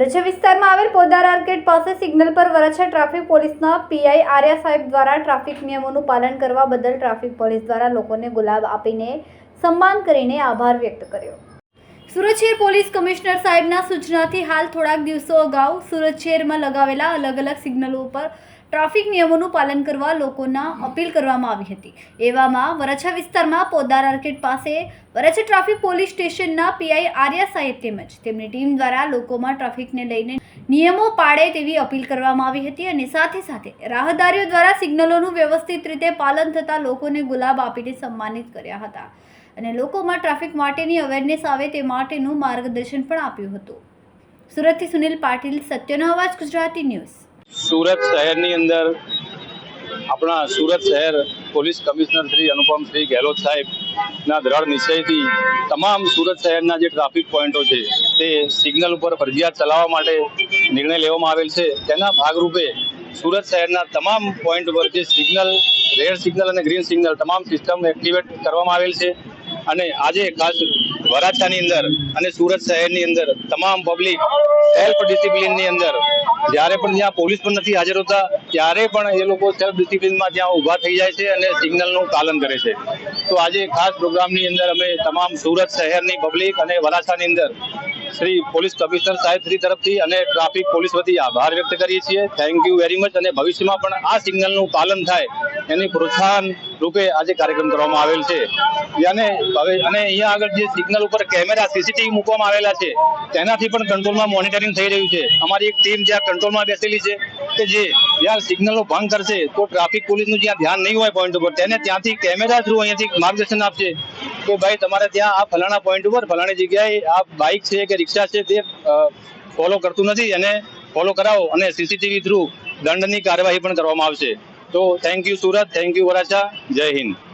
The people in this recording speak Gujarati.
વરછા વિસ્તારમાં આવેલ પોદાર આર્કેડ પાસે સિગ્નલ પર વરછા ટ્રાફિક પોલીસના પીઆઈ આર્યા સાહેબ દ્વારા ટ્રાફિક નિયમોનું પાલન કરવા બદલ ટ્રાફિક પોલીસ દ્વારા લોકોને ગુલાબ આપીને સન્માન કરીને આભાર વ્યક્ત કર્યો. સુરત શહેર પોલીસ કમિશનર સાહેબના સૂચનાથી હાલ થોડાક દિવસો અગાઉ સુરત શહેરમાં લગાવેલા અલગ અલગ સિગ્નલો ઉપર ટ્રાફિક નિયમોનું પાલન કરવા લોકોના અપીલ કરવામાં આવી હતી. એવામાં વરછા વિસ્તારમાં પોદાર આર્કેટ પાસે વરછા ટ્રાફિક પોલીસ સ્ટેશનના પીઆઈ આર્યા સાહેબ તેમજ તેમની ટીમ દ્વારા લોકોમાં ટ્રાફિકને લઈને નિયમો પાળે તેવી અપીલ કરવામાં આવી હતી અને સાથે સાથે રાહદારીઓ દ્વારા સિગ્નલોનું વ્યવસ્થિત રીતે પાલન થતાં લોકોને ગુલાબ આપીને સન્માનિત કર્યા હતા. અને લોકોમાં ટ્રાફિક માટેની અવેરનેસ આવે તે માટેનું માર્ગદર્શન પણ આપ્યું હતું. સુરતથી સુનિલ પાટીલ, સત્યનો અવાજ, ગુજરાતી ન્યૂઝ. સુરત શહેરની અંદર આપણા સુરત શહેર પોલીસ કમિશનર શ્રી અનુપમ શ્રી ગેહલોત સાહેબના દ્રઢ નિશ્ચયથી તમામ સુરત શહેરના જે ટ્રાફિક પોઈન્ટો છે, તે સિગ્નલ ઉપર ફરજિયાત ચલાવવા માટે નિર્ણય લેવામાં આવેલ છે. તેના ભાગરૂપે સુરત શહેરના તમામ પોઈન્ટ પર જે સિગ્નલ, રેડ સિગ્નલ અને ગ્રીન સિગ્નલ તમામ સિસ્ટમ એક્ટિવેટ કરવામાં આવેલ છે. અને આજે ખાસ વરાછાની અંદર અને સુરત શહેરની અંદર તમામ પબ્લિક સેલ્ફ ડિસિપ્લિનની અંદર જ્યારે પણ જ્યાં પોલીસ પણ નથી હાજર હોતા, ત્યારે પણ એ લોકો સેલ્ફ ડિસિપ્લિનમાં ત્યાં ઊભા થઈ જાય છે અને સિગ્નલનું પાલન કરે છે. તો આજે ખાસ પ્રોગ્રામની અંદર અમે તમામ સુરત શહેરની પબ્લિક અને વરાછાની અંદર શ્રી પોલીસ કમિશનર સાહેબ શ્રી તરફથી અને ટ્રાફિક પોલીસ વતી આભાર વ્યક્ત કરીએ છીએ. થેન્ક યુ વેરી મચ અને ભવિષ્યમાં પણ આ સિગ્નલનું પાલન થાય એની પ્રોત્સાહન રૂપે આજે કાર્યક્રમ કરવામાં આવેલ છે. અને હવે અને અહીંયા આગળ જે સિગ્નલ ઉપર કેમેરા, સીસીટીવી મૂકવામાં આવેલા છે, તેનાથી પણ કંટ્રોલમાં મોનિટરિંગ થઈ રહ્યું છે. અમારી એક ટીમ જ્યાં કંટ્રોલમાં બેસેલી છે કે જે જ્યાં સિગ્નલનો ભંગ કરશે તો ટ્રાફિક પોલીસનું જ્યાં ધ્યાન નહીં હોય પોઈન્ટ ઉપર, તેને ત્યાંથી કેમેરા થ્રુ અહીંયાથી માર્ગદર્શન આપશે કે ભાઈ તમારે ત્યાં આ ફલાણા પોઈન્ટ ઉપર, ફલાણી જગ્યાએ આ બાઇક છે કે રિક્ષા છે તે ફોલો કરતું નથી અને ફોલો કરાવો અને સીસીટીવી થ્રુ દંડની કાર્યવાહી પણ કરવામાં આવશે. તો thank you Surat thank you Varachha Jai Hind